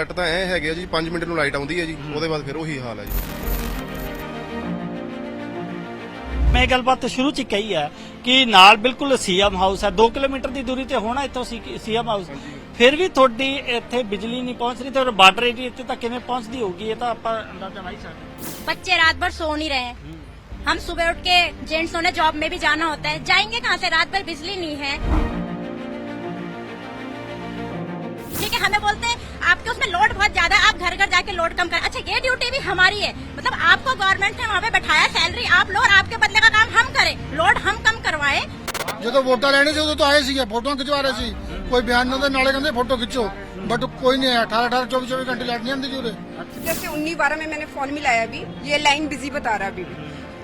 ਕੱਟ ਤਾਂ ਐ ਹੈਗੇ ਆ ਜੀ 5 ਮਿੰਟ ਨੂੰ ਲਾਈਟ ਆਉਂਦੀ ਹੈ ਜੀ ਉਹਦੇ ਬਾਅਦ ਫਿਰ ਉਹੀ ਹਾਲ ਹੈ ਜੀ ਮੈਂ ਇਹ ਗੱਲਬਾਤ ਸ਼ੁਰੂ ਚ ਹੀ ਕਹੀ ਹੈ ਕਿ ਨਾਲ ਬਿਲਕੁਲ ਸੀਐਮ ਹਾਊਸ ਹੈ 2 ਕਿਲੋਮੀਟਰ ਦੀ ਦੂਰੀ ਤੇ ਹੋਣਾ ਇੱਥੋਂ ਸੀਐਮ ਹਾਊਸ ਫਿਰ ਵੀ ਤੁਹਾਡੀ ਇੱਥੇ ਬਿਜਲੀ ਨਹੀਂ ਪਹੁੰਚ ਰਹੀ ਤੇ ਬਾਰਡਰ ਏਰੀਆ ਇੱਥੇ ਤਾਂ ਕਿਵੇਂ ਪਹੁੰਚਦੀ ਹੋਊਗੀ ਇਹ ਤਾਂ ਆਪਾਂ ਅੰਦਾਜ਼ਾ ਲਾ ਹੀ ਸਕਦੇ बच्चे रात भर सो नहीं रहे हैं हम सुबह उठ के जेंट्सों ने जॉब में भी जाना होता है जाएंगे कहाँ से रात भर बिजली नहीं है ठीक है हमें बोलते हैं आपके उसमें लोड बहुत ज़्यादा आप घर घर जाके लोड कम कर। अच्छा ये ड्यूटी भी हमारी है। मतलब आपको गवर्नमेंट ने वहाँ पे बैठाया सैलरी आप लो और आपके बदले का काम हम करें। लोड हम कम करवाए। जो तो वोटा लेने से तो आए सी फ़ोटो खिंचवा रहे सी। कोई बयान ना नाले कहते फ़ोटो खिंचो। बट कोई नहीं है अठारह अठारह चौबीस चौबीस घंटे लाइट नहीं आती जैसे उन्नीस बारह में मैंने फ़ोन मिलाया अभी ये लाइन बिज़ी बता रहा अभी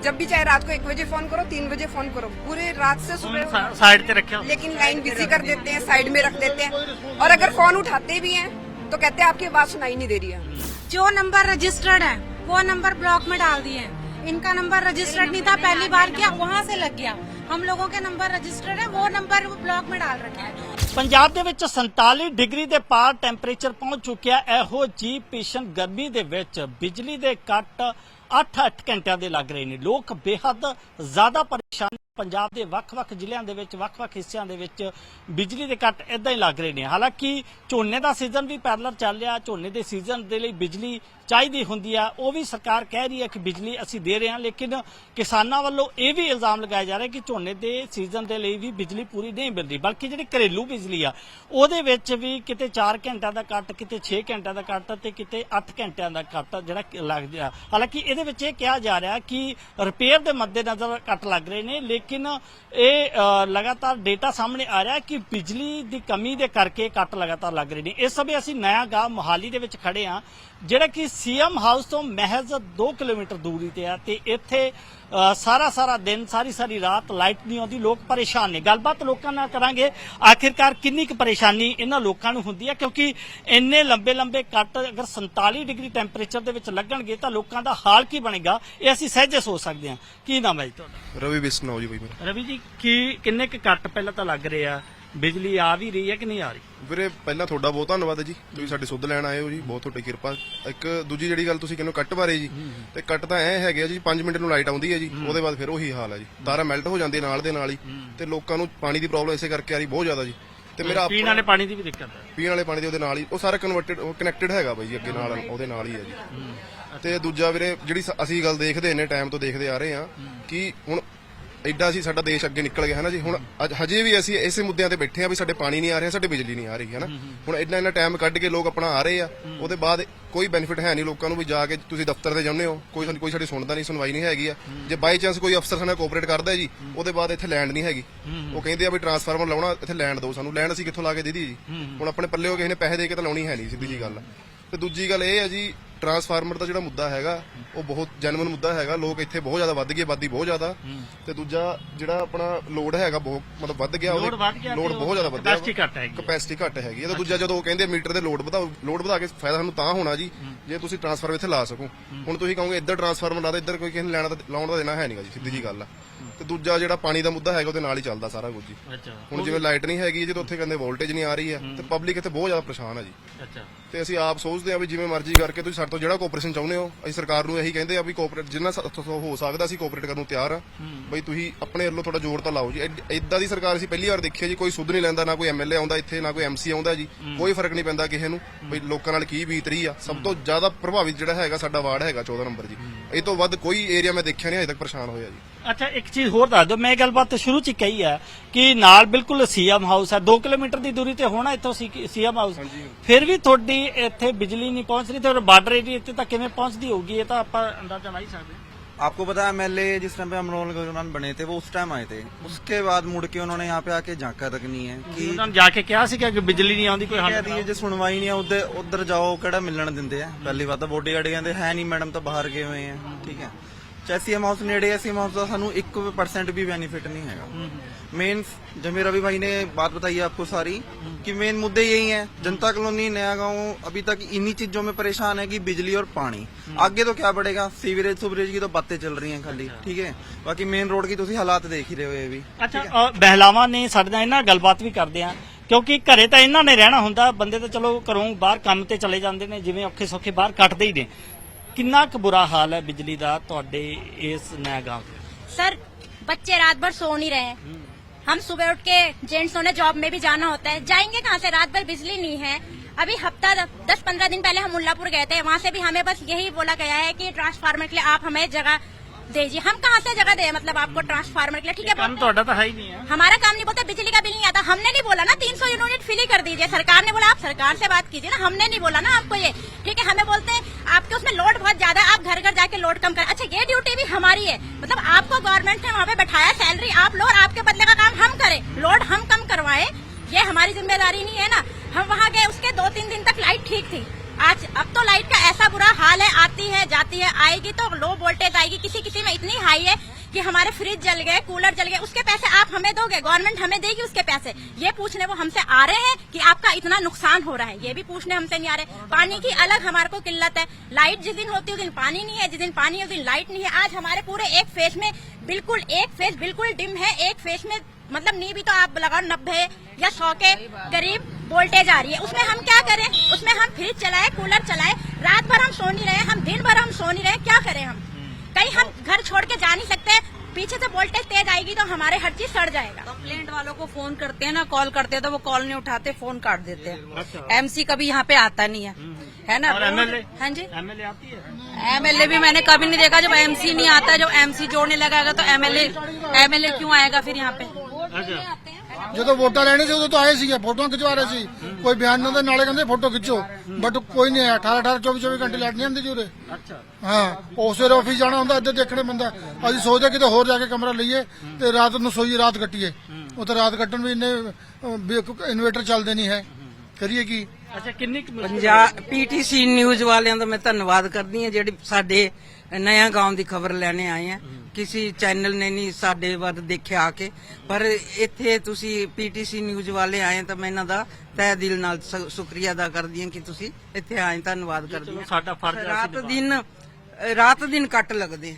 जब भी चाहे रात को एक बजे फ़ोन करो तीन बजे फ़ोन करो। पूरे रात से सुबह साइड पे रखे लेकिन लाइन बिज़ी कर देते हैं साइड में रख देते हैं। और अगर फ़ोन उठाते भी हैं तो कहते हैं आपकी बात सुनाई नहीं दे रही है जो नंबर रजिस्टर्ड है वो नंबर ब्लॉक में डाल दिए हैं इनका नंबर रजिस्टर्ड नहीं था पहली बार किया वहाँ से लग गया हम लोगों के नंबर रजिस्टर्ड है वो नंबर ब्लॉक में डाल रखे हैं ਪੰਜਾਬ ਦੇ ਵਿੱਚ 47 ਡਿਗਰੀ ਦੇ ਪਾਰ ਟੈਂਪਰੇਚਰ ਪਹੁੰਚ ਚੁੱਕਿਆ ਇਹੋ ਜੀ ਭੀਸ਼ਣ ਗਰਮੀ ਦੇ ਵਿੱਚ ਬਿਜਲੀ ਦੇ ਕੱਟ 8-8 ਘੰਟਿਆਂ ਦੇ ਲੱਗ ਰਹੇ ਨੇ ਲੋਕ ਬੇਹੱਦ ਜ਼ਿਆਦਾ ਪਰੇਸ਼ਾਨ ਪੰਜਾਬ ਦੇ ਵੱਖ-ਵੱਖ ਜ਼ਿਲ੍ਹਿਆਂ ਦੇ ਵਿੱਚ, ਵੱਖ-ਵੱਖ ਹਿੱਸਿਆਂ ਦੇ ਵਿੱਚ ਬਿਜਲੀ ਦੇ ਕੱਟ ਇਦਾਂ ਹੀ ਲੱਗ ਰਹੇ ਨੇ। ਹਾਲਾਂਕਿ ਝੋਨੇ ਦਾ ਸੀਜ਼ਨ ਵੀ ਪੈਰਲਰ ਚੱਲ ਰਿਹਾ। ਝੋਨੇ ਦੇ ਸੀਜ਼ਨ ਦੇ ਲਈ ਬਿਜਲੀ ਚਾਹੀਦੀ ਹੁੰਦੀ ਆ। ਉਹ ਵੀ ਸਰਕਾਰ ਕਹਿ ਰਹੀ ਹੈ ਕਿ ਬਿਜਲੀ ਅਸੀਂ ਦੇ ਰਹੇ ਹਾਂ, ਲੇਕਿਨ ਕਿਸਾਨਾਂ ਵੱਲੋਂ ਇਹ ਵੀ ਇਲਜ਼ਾਮ ਲਗਾਇਆ ਜਾ ਰਿਹਾ ਕਿ ਝੋਨੇ ਦੇ ਸੀਜ਼ਨ ਦੇ ਲਈ ਵੀ ਬਿਜਲੀ ਪੂਰੀ ਨਹੀਂ ਮਿਲ ਰਹੀ ਬਲਕਿ ਜਿਹੜੀ ਘਰੇਲੂ ਬਿਜਲੀ ਆ, ਉਹਦੇ ਵਿੱਚ ਵੀ ਕਿਤੇ 4 ਘੰਟਿਆਂ ਦਾ ਕੱਟ, ਕਿਤੇ 6 ਘੰਟਿਆਂ ਦਾ ਕੱਟ ਤੇ ਕਿਤੇ 8 ਘੰਟਿਆਂ ਦਾ ਕੱਟ ਜਿਹੜਾ ਲੱਗ ਰਿਹਾ ਹਾਲਾਂਕਿ ਇਹਦੇ ਵਿੱਚ ਇਹ ਕਿਹਾ ਜਾ ਰਿਹਾ ਕਿ ਰਿਪੇਅਰ ਦੇ ਮੱਦੇਨਜ਼ਰ ਕੱਟ ਲੱਗ ਰਹੇ ਨੇ, ਲੇਕਿਨ ਇਹ ਲਗਾਤਾਰ ਡੇਟਾ ਸਾਹਮਣੇ ਆ ਰਿਹਾ ਕਿ ਬਿਜਲੀ ਦੀ ਕਮੀ ਦੇ ਕਰਕੇ ਕੱਟ ਲਗਾਤਾਰ ਲੱਗ ਰਹੇ ਨੇ। ਇਸ ਸਮੇਂ ਅਸੀਂ ਨਇਆ ਗਾਂਵ ਮੋਹਾਲੀ ਦੇ ਵਿੱਚ ਖੜੇ ਆ ਜਿਹੜਾ ਕਿ ਸੀਐਮ ਹਾਊਸ ਤੋਂ ਮਹਿਜ਼ 2 ਕਿਲੋਮੀਟਰ ਦੂਰੀ ਤੇ ਆ ਤੇ ਇੱਥੇ ਸਾਰਾ ਸਾਰਾ ਦਿਨ ਸਾਰੀ ਸਾਰੀ ਰਾਤ ਲਾਈਟ ਨਹੀਂ ਆਉਂਦੀ ਲੋਕ ਪਰੇਸ਼ਾਨ ਨੇ। ਗੱਲਬਾਤ ਲੋਕਾਂ ਨਾਲ ਕਰਾਂਗੇ। ਆਖਿਰਕਾਰ ਕਿੰਨੀ ਕੁ ਪਰੇਸ਼ਾਨੀ ਇਹਨਾਂ ਲੋਕਾਂ ਨੂੰ ਹੁੰਦੀ ਹੈ? ਕਿਉਂਕਿ ਇੰਨੇ ਲੰਬੇ ਲੰਬੇ ਕੱਟ ਅਗਰ 47 ਡਿਗਰੀ ਟੈਂਪਰੇਚਰ ਦੇ ਵਿੱਚ ਲੱਗਣਗੇ ਤਾਂ ਲੋਕਾਂ ਦਾ ਹਾਲ ਕੀ ਬਣੇਗਾ? ਇਹ ਅਸੀਂ ਸਹਿਜੇ ਸੋਚ ਸਕਦੇ ਹਾਂ। ਕੀ ਨਾਮ ਹੈ ਜੀ ਤੁਹਾਡਾ? ਰਵੀ ਬਿਸਨਾਓ ਜੀ ਬਈ ਮੇਰਾ। ਰਵੀ ਜੀ ਕੀ ਕਿੰਨੇ ਕੁ ਕੱਟ ਪਹਿਲਾਂ ਤਾਂ ਲੱਗ ਰਹੇ ਆ? ਬਿਜਲੀ ਆ ਵੀ ਰਹੀ ਹੈ ਕਿ ਨਹੀਂ ਆ ਰਹੀ? ਵੀਰੇ ਪਹਿਲਾਂ ਤੁਹਾਡਾ ਬਹੁਤ ਧੰਨਵਾਦ ਹੈ ਜੀ। ਤੁਸੀਂ ਸਾਡੇ ਸੁੱਧ ਲੈਣ ਆਏ ਹੋ ਜੀ ਬਹੁਤ ਤੁਹਾਡੀ ਕਿਰਪਾ। ਇੱਕ ਦੂਜੀ ਜਿਹੜੀ ਗੱਲ ਤੁਸੀਂ ਕਹਿੰਦੇ ਹੋ ਕੱਟ ਬਾਰੇ ਜੀ ਤੇ ਕੱਟ ਤਾਂ ਐ ਹੈਗੇ ਆ ਜੀ 5 ਮਿੰਟ ਨੂੰ ਲਾਈਟ ਆਉਂਦੀ ਹੈ ਜੀ ਉਹਦੇ ਬਾਅਦ ਫਿਰ ਉਹੀ ਹਾਲ ਹੈ ਜੀ। ਤਾਰਾਂ ਮੈਲਟ ਹੋ ਜਾਂਦੀਆਂ ਨਾਲ ਦੇ ਨਾਲ ਹੀ ਤੇ ਲੋਕਾਂ ਨੂੰ ਪਾਣੀ ਦੀ ਪ੍ਰੋਬਲਮ ਇਸੇ ਕਰਕੇ ਆ ਰਹੀ ਬਹੁਤ ਜ਼ਿਆਦਾ ਜੀ। ਤੇ ਮੇਰਾ ਪੀਣ ਵਾਲੇ ਪਾਣੀ ਦੀ ਵੀ ਦਿੱਕਤ ਹੈ। ਪੀਣ ਵਾਲੇ ਪਾਣੀ ਦੇ ਉਹਦੇ ਨਾਲ ਹੀ ਉਹ ਸਾਰਾ ਕਨਵਰਟਡ ਕਨੈਕਟਡ ਹੈਗਾ ਬਾਈ ਜੀ ਅੱਗੇ ਨਾਲ ਉਹਦੇ ਨਾਲ ਹੀ ਹੈ ਜੀ। ਤੇ ਦੂਜਾ ਵੀਰੇ ਜਿਹੜੀ ਅਸੀਂ ਗੱਲ ਦੇਖਦੇ ਇੰਨੇ ਟਾਈਮ ਤੋਂ ਦੇਖਦੇ ਆ ਰਹੇ ਆ ਕਿ ਹੁਣ ਐਡਾ ਅਸੀਂ ਸਾਡਾ ਦੇਸ਼ ਅੱਗੇ ਨਿਕਲ ਗਿਆ ਹੈ ਨਾ ਜੀ? ਹੁਣ ਅੱਜ ਹਜੇ ਵੀ ਅਸੀਂ ਇਸੇ ਮੁੱਦਿਆਂ ਤੇ ਬੈਠੇ ਆ ਵੀ ਸਾਡੇ ਪਾਣੀ ਨਹੀਂ ਆ ਰਿਹਾ ਸਾਡੇ ਬਿਜਲੀ ਨਹੀਂ ਆ ਰਹੀ ਹੈ ਨਾ ਹੁਣ ਇੰਨਾ ਇੰਨਾ ਟਾਈਮ ਕੱਢ ਕੇ ਲੋਕ ਆਪਣਾ ਆ ਰਹੇ ਆ ਉਹਦੇ ਬਾਅਦ ਕੋਈ ਬੈਨੀਫਿਟ ਹੈ ਨਹੀਂ ਲੋਕਾਂ ਨੂੰ ਵੀ ਜਾ ਕੇ ਤੁਸੀਂ ਦਫ਼ਤਰ ਤੇ ਜਾਂਦੇ ਹੋ ਕੋਈ ਸਾਨੂੰ ਕੋਈ ਸਾਡੀ ਸੁਣਦਾ ਨਹੀਂ ਸੁਣਵਾਈ ਨਹੀਂ ਹੈਗੀ ਆ। ਜੇ ਬਾਈ ਚਾਂਸ ਕੋਈ ਅਫਸਰ ਸਾਡੇ ਨਾਲ ਕੋਆਪਰੇਟ ਕਰਦਾ ਹੈ। ਜੀ ਉਹਦੇ ਬਾਅਦ ਇੱਥੇ ਲੈਂਡ ਨਹੀਂ ਹੈਗੀ। ਉਹ ਕਹਿੰਦੇ ਆ ਵੀ ਟਰਾਂਸਫਾਰਮਰ ਲਾਉਣਾ ਇੱਥੇ ਲੈਂਡ ਦਿਓ ਸਾਨੂੰ। ਲੈਂਡ ਅਸੀਂ ਕਿੱਥੋਂ ਲਾ ਕੇ ਦੇ ਦਈਏ ਜੀ? ਹੁਣ ਆਪਣੇ ਪੱਲੇ ਹੋ ਕਿਸੇ ਨੇ ਪੈਸੇ ਦੇ ਕੇ ਤਾਂ ਲਾਉਣੀ ਹੈ ਨਹੀਂ ਸਿੱਧੀ ਜੀ ਗੱਲ ਤੇ ਦੂਜੀ ਗੱਲ ਇਹ ਹੈ ਜੀ ਟਰਾਂਸਫਾਰਮਰ ਦਾ ਜਿਹੜਾ ਮੁੱਦਾ ਹੈਗਾ ਉਹ ਬਹੁਤ ਜੈਨੂਇਨ ਮੁੱਦਾ ਹੈਗਾ। ਲੋਕ ਇੱਥੇ ਬਹੁਤ ਜ਼ਿਆਦਾ ਵੱਧ ਗਏ ਆਬਾਦੀ ਬਹੁਤ ਜ਼ਿਆਦਾ। ਤੇ ਦੂਜਾ ਜਿਹੜਾ ਆਪਣਾ ਲੋਡ ਹੈਗਾ ਬਹੁਤ ਮਤਲਬ ਵੱਧ ਗਿਆ ਲੋਡ ਵੱਧ ਗਿਆ ਲੋਡ ਤੇ ਬਹੁਤ ਜ਼ਿਆਦਾ ਵਧਿਆ capacity ਘੱਟ ਹੈਗੀ। ਕਪੈਸਿਟੀ ਘੱਟ ਹੈਗੀ ਹੈ। ਤੇ ਦੂਜਾ ਜਦੋਂ ਉਹ ਕਹਿੰਦੇ ਮੀਟਰ ਦੇ ਲੋਡ ਵਧਾਓ ਲੋਡ ਵਧਾ ਕੇ ਫਾਇਦਾ ਸਾਨੂੰ ਤਾਂ ਹੋਣਾ ਜੀ ਜੇ ਤੁਸੀਂ ਟਰਾਂਸਫਾਰਮਰ ਇੱਥੇ ਲਾ ਸਕੋ। ਹੁਣ ਤੁਸੀਂ ਕਹੋਗੇ ਇੱਧਰ ਟਰਾਂਸਫਾਰਮਰ ਲਾ ਦੇ ਇੱਧਰ ਕੋਈ ਕਿਸੇ ਨੇ ਲੈਣਾ ਤਾਂ ਲਾਉਣ ਦਾ ਦੇਣਾ ਹੈ ਨਹੀਂਗਾ ਜੀ ਸਿੱਧੀ ਜੀ ਗੱਲ ਆ। ਤੇ ਦੂਜਾ ਜਿਹੜਾ ਪਾਣੀ ਦਾ ਮੁੱਦਾ ਹੈਗਾ ਉਹਦੇ ਨਾਲ ਹੀ ਚੱਲਦਾ ਸਾਰਾ ਕੁਝ ਜੀ। ਅੱਛਾ। ਹੁਣ ਜਿਵੇਂ ਲਾਈਟ ਨਹੀਂ ਹੈਗੀ ਜਦੋਂ ਉੱਥੇ ਕਹਿੰਦੇ ਵੋਲਟੇਜ ਨਹੀਂ ਆ ਰਹੀ ਹੈ। ਤੇ ਪਬਲਿਕ ਇੱਥੇ ਬਹੁਤ ਜ਼ਿਆਦਾ ਪਰੇਸ਼ਾਨ ਹੈ ਜੀ। ਅੱਛਾ। ਤੇ ਅਸੀਂ ਆਪ ਸੋਚਦੇ ਆ ਵੀ ਜਿਵੇਂ ਮਰਜ਼ੀ ਕਰਕੇ ਤੁਸੀਂ ਸਾਡੇ ਤੋਂ ਜਿਹੜਾ ਕੋਆਪਰੇਸ਼ਨ ਚਾਹੁੰਦੇ ਹੋ ਅਸੀਂ ਸਰਕਾਰ ਨੂੰ ਇਹੀ ਕਹਿੰਦੇ ਆ ਵੀ ਕੋਆਪਰੇਟ ਜਿੰਨਾ ਹੋ ਸਕਦਾ ਅਸੀਂ ਕੋਆਪਰੇਟ ਕਰਨ ਨੂੰ ਤਿਆਰ ਆ। ਬਈ ਤੁਸੀਂ ਆਪਣੇ ਵੱਲੋਂ ਥੋੜਾ ਜ਼ੋਰ ਤਾਂ ਲਾਓ ਜੀ। ਇਦਾਂ ਦੀ ਸਰਕਾਰ ਅਸੀਂ ਪਹਿਲੀ ਵਾਰ ਦੇਖੀ ਹੈ ਜੀ ਕੋਈ ਸੁੱਧ ਨਹੀਂ ਲੈਂਦਾ ਨਾ ਕੋਈ ਐਮਐਲਏ ਆਉਂਦਾ ਇੱਥੇ ਨਾ ਕੋਈ ਐਮਸੀ ਆਉਂਦਾ ਜੀ। ਕੋਈ ਫ਼ਰਕ ਨਹੀਂ ਪੈਂਦਾ ਕਿਸੇ ਨੂੰ। ਬਈ ਲੋਕਾਂ ਨਾਲ ਕੀ ਬੀਤ ਰਹੀ ਆ। ਸਭ ਤੋਂ ਜ਼ਿਆਦਾ ਪ੍ਰਭਾਵਿਤ ਜਿਹੜਾ ਹੈਗਾ ਸਾਡਾ ਵਾਰਡ ਹੈਗਾ 14 ਨੰਬਰ ਜੀ। ਇਹ ਤੋਂ ਵੱਧ ਕੋਈ ਏਰੀਆ ਮੈਂ ਦੇਖਿਆ ਨਹੀਂ ਅਜੇ ਤੱਕ ਪਰੇਸ਼ਾਨ ਹੋਇਆ ਜੀ। ਅੱਛਾ ਇੱਕ ਚੀਜ਼ ਹੋਰ ਦੱਸ ਦਿਓ ਮੈਂ ਇਹ ਗੱਲਬਾਤ ਸ਼ੁਰੂ ਚ ਹੀ ਕਹੀ ਹੈ ਕਿ ਨਾਲ ਬਿਲਕੁਲ ਸੀਐਮ ਹਾਊਸ ਹੈ 2 ਕਿਲੋਮੀਟਰ ਦੀ ਦੂਰੀ ਤੇ ਹੋਣਾ ਇੱਥੋਂ ਸੀਐਮ ਹਾਊਸ ਫਿਰ ਵੀ ਤੁਹਾਡੀ ਇੱਥੇ ਬਿਜਲੀ ਨਹੀਂ ਪਹੁੰਚ ਰਹੀ ਤੇ ਬਾਰਡਰ ਏਰੀਆ ਇੱਥੇ ਤਾਂ ਕਿਵੇਂ ਪਹੁੰਚਦੀ ਹੋਊਗੀ ਇਹ ਤਾਂ ਆਪਾਂ ਅੰਦਾਜ਼ਾ ਲਾ ਹੀ ਸਕਦੇ ਹਾਂ आपको पता है एमएलए जिस टाइम पे अमरोल के दौरान बने थे वो उस टाइम आए थे उसके बाद मुड़ के उन्होंने यहाँ पे आके झांका तक नहीं है कि ਉਹਨਾਂ ਨੂੰ ਜਾ ਕੇ ਕਿਹਾ ਸੀ ਕਿ ਬਿਜਲੀ ਨਹੀਂ ਆਉਂਦੀ ਕੋਈ ਹੱਲ ਕਹਿ ਰਹੀ ਹੈ ਜੇ ਸੁਣਵਾਈ ਨਹੀਂ ਆ ਉਧਰ ਉਧਰ ਜਾਓ ਕਿਹੜਾ ਮਿਲਣ ਦਿੰਦੇ ਆ ਪਹਿਲੀ ਵਾਰ ਤਾਂ ਬੋਡੀਗਾਰਡ ਕਹਿੰਦੇ ਹੈ ਨਹੀਂ ਮੈਡਮ ਤਾਂ ਬਾਹਰ ਗਏ ਹੋਏ ਆ ਠੀਕ ਹੈ ਚਾਹੇ ਸੀਐਮ ਹਾਊਸ ਨੇੜੇ ਹੈ ਸੀਐਮ ਹਾਊਸ ਦਾ ਸਾਨੂੰ 1% ਵੀ ਬੈਨੀਫਿਟ ਨਹੀਂ ਹੈਗਾ मेन जब मेरे रवि भाई ने बात बताई है आपको सारी कि मेन मुद्दे यही हैं जनता कॉलोनी नया गांव अभी तक इन्हीं चीजों में परेशान है कि बिजली और पानी आगे तो क्या बढ़ेगा सीवरेज सुवरेज की तो बातें चल रही हैं खाली ठीक है बाकी मेन रोड की ਤੁਸੀਂ ਹਾਲਾਤ ਦੇਖ ਹੀ ਰਹੇ ਹੋ ਇਹ ਵੀ ਅੱਛਾ ਅ, ਬਹਿਲਾਵਾਂ ਨੇ ਸਾਡੇ ਨਾਲ ਇਹਨਾਂ ਨਾਲ ਗੱਲਬਾਤ ਵੀ ਕਰਦੇ ਆ ਕਿਉਂਕਿ ਘਰੇ ਤਾਂ ਇਹਨਾਂ ਨੇ ਰਹਿਣਾ ਹੁੰਦਾ ਬੰਦੇ ਤਾਂ ਚਲੋ ਘਰੋਂ ਬਾਹਰ ਕੰਮ ਤੇ ਚਲੇ ਜਾਂਦੇ ਨੇ ਜਿਵੇਂ ਔਖੇ ਸੌਖੇ ਬਾਹਰ ਕੱਟਦੇ ਹੀ ਨੇ कि बुरा हाल है बिजली का तो सर बच्चे रात भर सो नहीं रहे हम सुबह उठ के जेंट्स होने जॉब में भी जाना होता है। जाएँगे कहाँ से? रात भर बिजली नहीं है। अभी हफ़्ता दस पंद्रह दिन पहले हम मुल्लापुर गए थे। वहाँ से भी हमें बस यही बोला गया है कि ट्रांसफार्मर के लिए आप हमें जगह दीजिए। हम कहाँ से जगह दे? मतलब आपको ट्रांसफार्मर के लिए ठीक है काम तो ਤਾਂ ही नहीं हमारा काम नहीं बोलता बिजली का बिल नहीं आता। हमने नहीं बोला ना 300 यूनिट फ्री कर दीजिए। सरकार ने बोला आप सरकार से बात कीजिए ना। हमने नहीं बोला ना आपको ये। ठीक है हमें बोलते हैं उसमें लोड बहुत ज़्यादा आप घर घर जाके लोड कम करें। अच्छा ये ड्यूटी भी हमारी है। मतलब आपको गवर्नमेंट ने वहाँ पे बैठाया सैलरी आप लो और आपके बदले का काम हम करें। लोड हम कम करवाए, ये हमारी ज़िम्मेदारी नहीं है ना। हम वहाँ गए, उसके दो तीन दिन तक लाइट ठीक थी। आज, अब तो लाइट का ऐसा बुरा हाल है, आती है, जाती है, आएगी तो लो वोल्टेज आएगी किसी किसी में इतनी हाई है। कि हमारे फ्रिज जल गए कूलर जल गए, उसके पैसे आप हमें दोगे? गवर्नमेंट हमें देगी उसके पैसे? ये पूछने वो हमसे आ रहे हैं कि आपका इतना नुकसान हो रहा है। ये भी पूछने हमसे नहीं आ रहे। पानी की अलग हमारे को किल्लत है। लाइट जिस दिन होती है, उस दिन पानी नहीं है। जिस दिन पानी है, उस दिन लाइट नहीं है। आज हमारे पूरे एक फेस में बिल्कुल, एक फेस बिल्कुल डिम है। एक फेस में मतलब नहीं भी तो आप लगाओ, नब्बे या सौ के करीब वोल्टेज आ रही है। उसमें हम क्या करें? उसमें हम फ्रिज चलाए कूलर चलाए। रात भर हम सो नहीं रहे, हम दिन भर हम सो नहीं रहे। क्या करें हम? कहीं हम घर छोड़ के जा नहीं सकते। पीछे से वोल्टेज तेज आएगी तो हमारे हर चीज़ सड़ जाएगा। कंप्लेंट वालों को फ़ोन करते हैं ना कॉल करते हैं तो वो कॉल नहीं उठाते फ़ोन काट देते हैं। एमसी कभी यहाँ पे आता नहीं है। है ना? एमएलए हाँ जी। एमएलए आती है? एमएलए भी मैंने कभी नहीं देखा जब एमसी नहीं आता जब एमसी जोड़ने लगाएगा तो एमएलए एमएलए क्यों आएगा फिर यहाँ पे? ਅੱਛਾ ਜਦੋਂ ਵੋਟਾਂ ਲੈਣੀ ਸੀ ਉਦੋਂ ਤਾਂ ਆਏ ਸੀਗੇ ਫੋਟੋਆਂ ਖਿਚਵਾ ਰਹੇ ਸੀ। ਕੋਈ ਬਿਆਨ ਨਾ ਦੇ ਨਾਲੇ ਕਹਿੰਦੇ ਫੋਟੋ ਖਿੱਚੋ। ਬਟ ਕੋਈ ਨਹੀਂ ਆਇਆ 18 18 24 24 ਘੰਟੇ ਲਾਈਟ ਨਹੀਂ ਆਉਂਦੀ ਜੀ ਉਰੇ। ਅੱਛਾ। ਹਾਂ ਉਸ ਵੇਲੇ ਆਫਿਸ ਜਾਣਾ ਹੁੰਦਾ ਇੱਧਰ ਦੇਖਣੇ ਬੰਦਾ ਅਸੀਂ ਸੋਚਦੇ ਕਿਤੇ ਹੋਰ ਜਾ ਕੇ ਕਮਰਾ ਲਈਏ ਤੇ ਰਾਤ ਨੂੰ ਸੋਈਏ ਰਾਤ ਕੱਟੀਏ। ਉਹ ਤਾਂ ਰਾਤ ਕੱਟਣ ਵੀ ਇੰਨੇ ਇਨਵੇਟਰ ਚੱਲਦੇ ਨਹੀਂ ਹੈ। ਕਰੀਏ ਕੀ? ਅੱਛਾ ਕਿੰਨੀ ਪੰਜਾਬ ਪੀਟੀਸੀ ਨਿਊਜ਼ ਵਾਲਿਆਂ ਦਾ ਮੈਂ ਧੰਨਵਾਦ ਕਰਦੀ ਹਾਂ ਜਿਹੜੀ ਸਾਡੇ ਨਇਆ ਗਾਉਂ ਦੀ ਖਬਰ ਲੈਣੇ ਆਏ ਆ। ਕਿਸੇ ਚੈਨਲ ਨੇ ਨਹੀਂ ਸਾਡੇ ਵੱਲ ਦੇਖਿਆ ਕੇ। ਪਰ ਇੱਥੇ ਤੁਸੀਂ ਪੀਟੀਸੀ ਨਿਊਜ਼ ਵਾਲੇ ਆਏ ਤਾਂ ਮੈਂ ਇਹਨਾਂ ਦਾ ਤਹਿ ਦਿਲ ਨਾਲ ਸ਼ੁਕਰੀਆ ਅਦਾ ਕਰਦੀ ਹਾਂ ਕਿ ਤੁਸੀਂ ਇੱਥੇ ਆਏ ਧੰਨਵਾਦ ਕਰਦੀ ਹਾਂ। ਸਾਡਾ ਫਰਜ਼ ਹੈ ਰਾਤ ਦਿਨ ਰਾਤ ਦਿਨ ਕੱਟ ਲੱਗਦੇ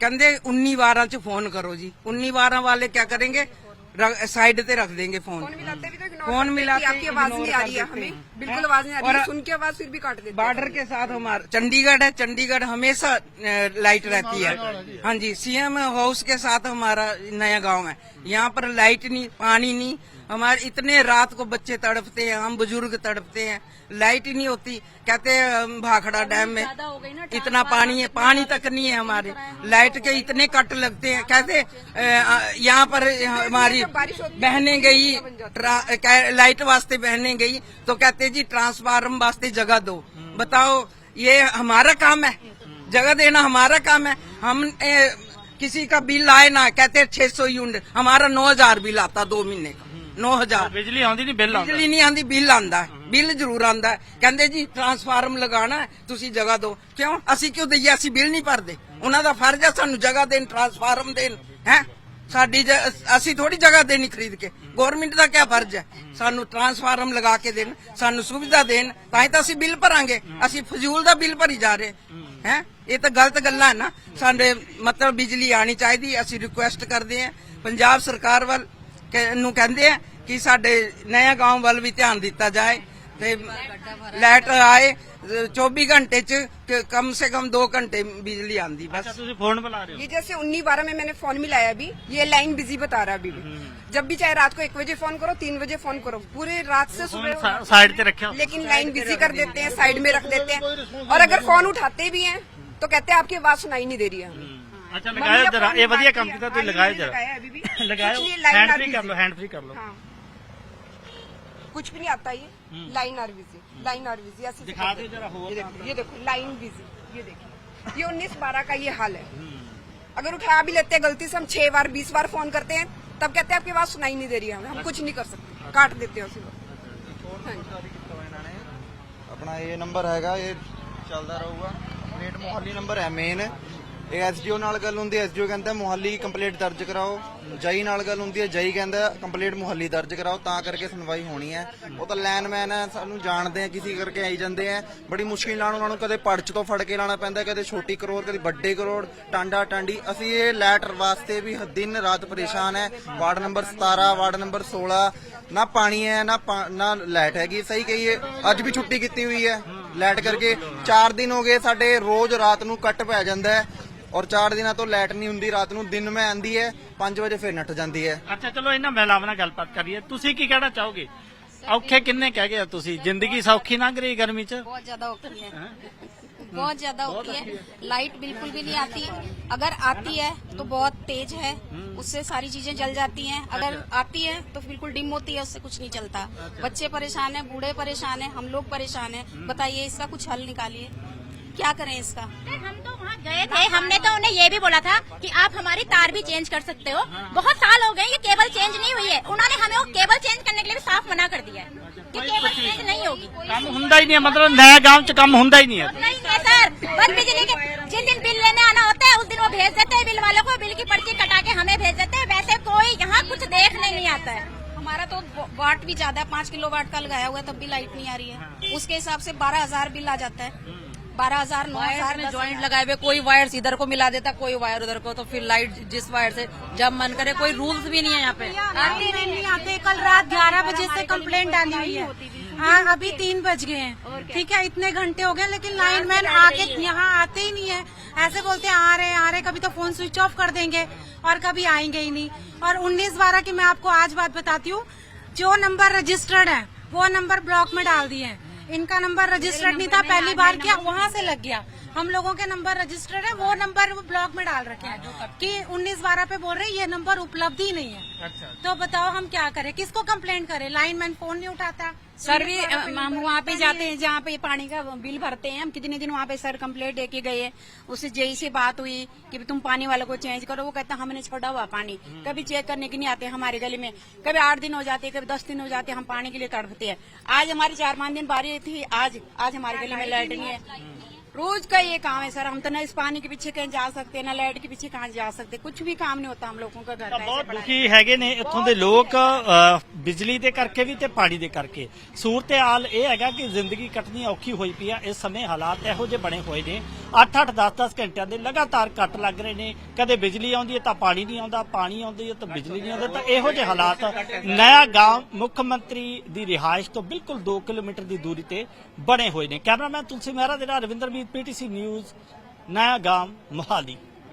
ਕਹਿੰਦੇ 19 ਵਾਰਾਂ ਚ ਫੋਨ ਕਰੋ ਜੀ। 19 ਵਾਰਾਂ ਵਾਲੇ ਕੀ ਕਰਨਗੇ? साइड पे रख देंगे फ़ोन फ़ोन मिलाते भी तो इग्नोर फ़ोन मिलाते आपकी आवाज़ नहीं आ रही है हमें। बिल्कुल आवाज़ नहीं आ रही है सुन के आवाज़ फिर भी काट देते बॉर्डर के साथ हमारा चंडीगढ़ है चंडीगढ़ हमेशा लाइट रहती है। हाँ जी। सीएम हाउस के साथ हमारा नया गाँव है। यहाँ पर लाइट नहीं पानी नहीं हमारे इतने रात को बच्चे तड़पते हैं हम बुज़ुर्ग तड़पते हैं लाइट ही नहीं होती। कहते हैं भाखड़ा डैम में इतना पानी है पानी तक नहीं है हमारे। लाइट के इतने कट लगते हैं। कहते यहाँ पर हमारी बहने गई लाइट वास्ते बहने गई तो कहते जी ट्रांसफार्म वास्ते जगह दो। बताओ ये हमारा काम है? जगह देना हमारा काम है? हम ए, किसी का बिल आए ना कहते छह सौ यूनिट हमारा नौ हज़ार बिल आता दो महीने का। 9000 ਬਿਜਲੀ ਆਉਂਦੀ ਨਹੀਂ ਬਿੱਲ ਆਉਂਦਾ। ਬਿਜਲੀ ਨਹੀਂ ਆਉਂਦੀ ਬਿੱਲ ਆਂਦਾ ਬਿੱਲ ਜ਼ਰੂਰ ਆਂਦਾ ਕਹਿੰਦੇ ਜੀ ਟਰਾਂਸਫਾਰਮ ਲਗਾਣਾ ਤੁਸੀਂ ਜਗ੍ਹਾ ਦਿਓ। ਕਿਉਂ? ਅਸੀਂ ਕਿਉਂ ਦਈਏ? ਅਸੀਂ ਬਿੱਲ ਨਹੀਂ ਭਰਦੇ। ਉਹਨਾਂ ਦਾ ਫਰਜ਼ ਆ ਸਾਨੂੰ ਜਗ੍ਹਾ ਦੇਣ ਟਰਾਂਸਫਾਰਮ ਦੇਣ। ਹੈ? ਸਾਡੀ ਅਸੀਂ ਥੋੜੀ ਜਗ੍ਹਾ ਦੇਣੀ ਖਰੀਦ ਕੇ। ਗਵਰਨਮੈਂਟ ਦਾ ਕੀ ਫਰਜ਼ ਹੈ? ਸਾਨੂੰ ਟਰਾਂਸਫਾਰਮ ਲਗਾ ਕੇ ਦੇਣ ਸਾਨੂੰ ਸੁਵਿਧਾ ਦੇਣ। ਤਾਂ ਹੀ ਤਾਂ ਅਸੀਂ ਬਿੱਲ ਭਰਾਂਗੇ। ਅਸੀਂ ਫਜ਼ੂਲ ਦਾ ਬਿੱਲ ਭਰੀ ਜਾ ਰਹੇ। ਹੈ? ਇਹ ਤਾਂ ਗਲਤ ਗੱਲਾਂ ਹੈ ਨਾ। ਸਾਡੇ ਮਤਲਬ ਬਿਜਲੀ ਆਣੀ ਚਾਹੀਦੀ ਅਸੀਂ ਰਿਕੁਐਸਟ ਕਰਦੇ ਹਾਂ। ਪੰਜਾਬ ਸਰਕਾਰ ਵੱਲ ਨੂੰ ਕਹਿੰਦੇ ਆ ਕਿ ਸਾਡੇ ਨਇਆ ਗਾਂਵ ਵੱਲ ਵੀ ਧਿਆਨ ਦਿੱਤਾ ਜਾਏ ਤੇ ਲਾਈਟ ਆਏ ਅ, 24 ਘੰਟੇ ਚ ਕ- कम से कम दो घंटे बिजली आंदी ਅੱਛਾ बस ਤੁਸੀਂ ਫੋਨ ਬੁਲਾ ਰਹੇ ਹੋ ये जैसे उन्नी बारह में मैंने फोन मिलाया अभी ये लाइन बिजी बता रहा है अभी भी जब भी चाहे रात को एक बजे फोन करो तीन बजे फोन करो पूरे रात से सुबह ਫੋਨ ਸਾਈਡ ਤੇ ਰੱਖਿਆ लेकिन लाइन बिजी कर देते हैं साइड में रख देते हैं और अगर फोन उठाते भी हैं तो कहते हैं आपकी आवाज सुनाई नहीं दे रही है ਅੱਛਾ ਲਗਾਇਓ ਜਰਾ ਇਹ ਵਧੀਆ ਕੰਮ ਕੀਤਾ ਤੁਸੀਂ ਲਗਾਇਓ ਜਰਾ लगाया अभी भी ਲਗਾਇਓ कुछ नहीं, line hand are free busy। ਕਰ ਲਓ ਹੈਂਡ ਫ੍ਰੀ ਕਰ ਲਓ हाँ कुछ भी नहीं आता ये line are busy line are busy ऐसे ਦਿਖਾ ਦਿਓ ਜਰਾ ਹੋਰ ये देखो ये देखो लाइन बिजी ये देखिए ये उन्नीस बारह का ये हाल है अगर उठा भी लेते हैं गलती से हम छह बार बीस बार फोन करते हैं तब कहते हैं आपकी आवाज सुनाई नहीं दे रही है हमें हम कुछ नहीं कर सकते काट देते हैं उसी वक्त हाँ जी। ਆਪਣਾ ਇਹ ਨੰਬਰ ਹੈਗਾ ਇਹ ਚੱਲਦਾ ਰਹੂਗਾ ਪਲੇਟ ਮੋਹਾਲੀ ਨੰਬਰ ਹੈ ਮੇਨ ਇਹ ਐਸਡੀਓ ਨਾਲ ਗੱਲ ਹੁੰਦੀ ਹੈ। ਐਸਡੀਓ ਕਹਿੰਦਾ ਮੁਹੱਲੀ ਕੰਪਲੀਟ ਦਰਜ ਕਰਾਓ। ਜਈ ਨਾਲ ਗੱਲ ਹੁੰਦੀ ਹੈ। ਜਈ ਕਹਿੰਦਾ ਕੰਪਲੀਟ ਮੁਹੱਲੀ ਦਰਜ ਕਰਾਓ। ਤਾਂ ਕਰਕੇ ਸੁਣਵਾਈ ਹੋਣੀ ਹੈ। ਉਹ ਤਾਂ ਲਾਈਨਮੈਨ ਹੈ, ਸਾਨੂੰ ਜਾਣਦੇ ਆ, ਕਿਸੇ ਕਰਕੇ ਆਈ ਜਾਂਦੇ ਆ। ਬੜੀ ਮੁਸ਼ਕਿਲ ਨਾਲ ਉਹਨਾਂ ਨੂੰ ਕਦੇ ਪਰਚ ਤੋਂ ਫੜ ਕੇ ਲਾਣਾ ਪੈਂਦਾ, ਕਦੇ ਛੋਟੀ ਕਰੋੜ, ਕਦੇ ਵੱਡੇ ਕਰੋੜ, ਟਾਂਡਾ ਟਾਂਡੀ। ਅਸੀਂ ਇਹ ਲੈਟਰ ਵਾਸਤੇ ਵੀ ਦਿਨ ਰਾਤ ਪਰੇਸ਼ਾਨ ਹੈ। ਵਾਰਡ ਨੰਬਰ 17 ਵਾਰਡ ਨੰਬਰ 16 ਨਾ ਪਾਣੀ ਹੈ, ਨਾ ਪਾ- ਨਾ ਲਾਈਟ ਹੈਗੀ। ਸਹੀ ਕਹੀਏ, ਅੱਜ ਵੀ ਛੁੱਟੀ ਕੀਤੀ ਹੋਈ ਹੈ। ਲਾਈਟ ਕਰਕੇ 4 ਦਿਨ ਹੋ ਗਏ, ਸਾਡੇ ਰੋਜ਼ ਰਾਤ ਨੂੰ ਕੱਟ ਪੈ ਜਾਂਦਾ ਹੈ। ਔਰ 4 ਦਿਨਾਂ ਤੋਂ ਲਾਈਟ ਨਹੀਂ ਹੁੰਦੀ ਰਾਤ ਨੂੰ ਦਿਨ ਮੈਂ ਆਂਦੀ ਹੈ 5 ਵਜੇ ਫਿਰ ਨੱਟ ਜਾਂਦੀ ਹੈ ਅੱਛਾ ਚਲੋ ਇਹਨਾਂ ਮਹਿਲਾਵਾਂ ਨਾਲ ਗੱਲਬਾਤ ਕਰੀਏ ਤੁਸੀਂ ਕੀ ਕਹਿਣਾ ਚਾਹੋਗੇ ਔਖੇ ਕਿੰਨੇ ਕਹਿ ਗਏ ਆ ਤੁਸੀਂ ਜ਼ਿੰਦਗੀ ਸੌਖੀ ਲੰਘ ਰਹੀ ਗਰਮੀ 'ਚ बहुत ज्यादा औखी है बहुत ज्यादा औखी है लाइट बिल्कुल भी नहीं आती अगर आती है तो बहुत तेज है उससे सारी चीजें जल जाती हैं अगर आती है तो बिल्कुल डिम होती है उससे कुछ नहीं चलता बच्चे परेशान हैं बूढ़े परेशान हैं हम लोग परेशान हैं बताइए इसका कुछ हल निकालिए क्या करें इसका? हम तो वहाँ गए थे। हमने तो उन्हें ये भी बोला था कि आप हमारी तार भी चेंज कर सकते हो। हाँ। बहुत साल हो गए ये केबल चेंज नहीं हुई है। उन्होंने हमें वो केबल चेंज करने के लिए भी साफ़ मना कर दिया है कि केबल चेंज नहीं होगी। काम होता ही नहीं है मतलब नया गाँव ऐसी काम होता ही नहीं है। नहीं है सर। बस बिजली के जिस दिन बिल लेने आना होता है उस दिन वो भेज देते हैं बिल वालों को बिल की पर्ची कटा के हमें भेज देते हैं। वैसे कोई यहाँ कुछ देखने नहीं आता है। हमारा तो वाट भी ज़्यादा है पाँच किलो वाट का लगाया हुआ है तब भी लाइट नहीं आ रही है। हाँ। उसके हिसाब से बारह हज़ार बिल आ जाता है। हम्म। बारह हज़ार नौ वायर हज़ार में ज्वाइंट लगाए हुए कोई वायर इधर को मिला देता कोई वायर उधर को तो फिर लाइट जिस वायर से जब मन करे कोई रूल्स भी नहीं है यहाँ पे। आते नहीं नहीं आते कल रात ग्यारह बजे से कंप्लेंट डाली हुई है। हाँ अभी तीन बज गए हैं। ठीक है इतने घंटे हो गए लेकिन लाइन मैन आके यहाँ आते ही नहीं है। ऐसे बोलते हैं आ रहे हैं, आ रहे कभी तो फ़ोन स्विच ऑफ़ कर देंगे और कभी आएँगे ही नहीं। और उन्नीस बारह की मैं आपको आज बात बताती हूँ जो नंबर रजिस्टर्ड है वो नंबर ब्लॉक में डाल दिए हैं। इनका नंबर रजिस्टर्ड नहीं था पहली बार किया वहाँ से लग गया हम लोगों के नंबर रजिस्टर्ड है वो नंबर ब्लॉक में डाल रखे हैं कि उन्नीस बारह पे बोल रहे हैं ये नंबर उपलब्ध ही नहीं है। अच्छा। तो बताओ हम क्या करें किसको कंप्लेंट करें? लाइन मैन फ़ोन नहीं उठाता। सर भी हम वहाँ पे जाते हैं जहाँ पे पानी का बिल भरते हैं हम कितने दिन वहाँ पे सर कंप्लेंट दे के गए उससे जेई से बात हुई कि तुम पानी वाले को चेंज करो वो कहता हमने छोड़ा हुआ पानी कभी चेक करने के नहीं आते हमारे गली में कभी आठ दिन हो जाते कभी दस दिन हो जाते हम पानी के लिए तड़पते हैं। आज हमारी चार पाँच दिन बारी थी आज आज हमारे गली में लाइट नहीं है। रोज का ये काम है सर हम तो न इस पानी के पीछे कहीं जा सकते न लाइट के पीछे कहाँ जा सकते कुछ भी काम नहीं होता हम लोगों का घर ਤਾਂ का ਬਹੁਤ ऐसे पड़ा है। ਦੁਖੀ ਹੈਗੇ ਨੇ ਇੱਥੋਂ ਦੇ ਲੋਕ ਅ, ਬਿਜਲੀ ਦੇ ਕਰਕੇ ਵੀ ਤੇ ਪਾਣੀ ਦੇ ਕਰਕੇ ਸੂਰਤ-ਹਾਲ ਇਹ ਹੈਗਾ ਕਿ ਜ਼ਿੰਦਗੀ ਕੱਟਣੀ ਔਖੀ ਹੋਈ ਪਈ ਆ ਇਸ ਸਮੇਂ ਹਾਲਾਤ ਇਹੋ ਜਿਹੇ ਬਣੇ ਹੋਏ ਨੇ 8-8 10-10 ਘੰਟਿਆਂ ਦੇ ਲਗਾਤਾਰ ਕੱਟ ਲੱਗ ਰਹੇ ਨੇ ਕਦੇ ਬਿਜਲੀ ਆਉਂਦੀ ਹੈ ਤਾਂ ਪਾਣੀ ਨਹੀਂ ਆਉਂਦਾ ਪਾਣੀ ਆਉਂਦੀ ਹੈ ਤਾਂ ਬਿਜਲੀ ਨਹੀਂ ਆਉਂਦੀ ਤਾਂ ਇਹੋ ਜਿਹੇ ਹਾਲਾਤ ਨਇਆ ਗਾਂਵ ਮੁੱਖ ਮੰਤਰੀ ਦੀ ਰਿਹਾਇਸ਼ ਤੋਂ ਬਿਲਕੁਲ 2 ਕਿਲੋਮੀਟਰ ਦੀ ਦੂਰੀ ਤੇ ਬਣੇ ਹੋਏ ਨੇ ਕੈਮਰਾਮੈਨ ਤੁਲਸੀ ਮਹਿਰਾ ਦੇ ਨਾਲ ਰਵਿੰਦਰ ਮੀਤ ਪੀਟੀਸੀ ਨਿਊਜ਼ ਨਇਆ ਗਾਂਵ ਮੋਹਾਲੀ।